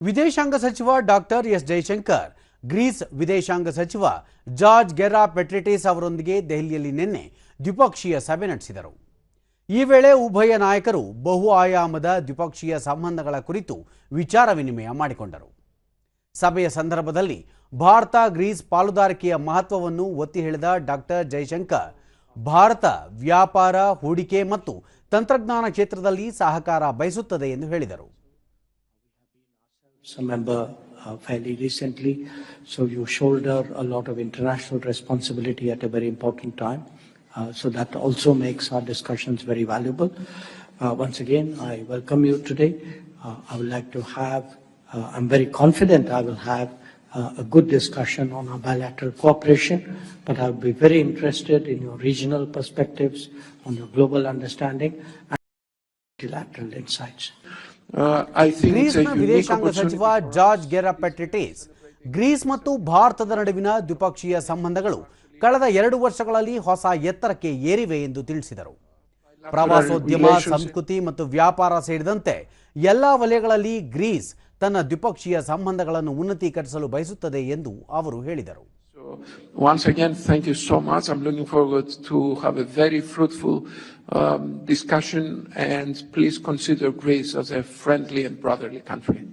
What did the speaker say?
ವಿದೇಶಾಂಗ ಸಚಿವ doctor S Jaishankar, Greece ವಿದೇಶಾಂಗ ಸಚಿವ ಜಾರ್ಜ್ ಗೆರಾ ಪೆಟ್ರಿಟಿಸ್ ಅವರೊಂದಿಗೆ ದೆಹಲಿಯಲ್ಲಿ ನಿನ್ನೆ ದ್ವಿಪಕ್ಷೀಯ ಸಭೆ ನಡೆಸಿದರು. ಈ ವೇಳೆ ಉಭಯ ನಾಯಕರು ಬಹು ಆಯಾಮದ ದ್ವಿಪಕ್ಷೀಯ ಸಂಬಂಧಗಳ ಕುರಿತು ವಿಚಾರ ವಿನಿಮಯ ಮಾಡಿಕೊಂಡರು. ಸಭೆಯ ಸಂದರ್ಭದಲ್ಲಿ ಭಾರತ, ಗ್ರೀಸ್ ಪಾಲುದಾರಿಕೆಯ ಮಹತ್ವವನ್ನು ಒತ್ತಿ ಹೇಳಿದ ಡಾಕ್ಟರ್ ಜೈಶಂಕರ್, ಭಾರತ ವ್ಯಾಪಾರ, ಹೂಡಿಕೆ ಮತ್ತು ತಂತ್ರಜ್ಞಾನ ಕ್ಷೇತ್ರದಲ್ಲಿ ಸಹಕಾರ ಬಯಸುತ್ತದೆ ಎಂದು ಹೇಳಿದರು. A member uh, fairly recently, so you shoulder a lot of international responsibility at a very important time. Uh, so that also makes our discussions very valuable. Uh, once again, I welcome you today. Uh, I would like to have, uh, I'm very confident I will have uh, a good discussion on our bilateral cooperation, but I would be very interested in your regional perspectives, on your global understanding, and multilateral insights. Uh, I think it's a ಗ್ರೀಸ್ನ unique ವಿದೇಶಾಂಗ ಸಚಿವ George ಗೆರಾಪೆಟ್ರಿಟಿಸ್ Greece ಮತ್ತು ಭಾರತದ ನಡುವಿನ ದ್ವಿಪಕ್ಷೀಯ ಸಂಬಂಧಗಳು ಕಳೆದ ಎರಡು ವರ್ಷಗಳಲ್ಲಿ ಹೊಸ ಎತ್ತರಕ್ಕೆ ಏರಿವೆ ಎಂದು ತಿಳಿಸಿದರು. ಪ್ರವಾಸೋದ್ಯಮ ಸಂಸ್ಕೃತಿ ಮತ್ತು ವ್ಯಾಪಾರ ಸೇರಿದಂತೆ ಎಲ್ಲಾ ವಲಯಗಳಲ್ಲಿ ಗ್ರೀಸ್ ತನ್ನ ದ್ವಿಪಕ್ಷೀಯ ಸಂಬಂಧಗಳನ್ನು ಉನ್ನತೀಕರಿಸಲು ಬಯಸುತ್ತದೆ ಎಂದು ಅವರು ಹೇಳಿದರು. So, once again, thank you so much. I'm looking forward to have a very fruitful um, discussion and please consider Greece as a friendly and brotherly country.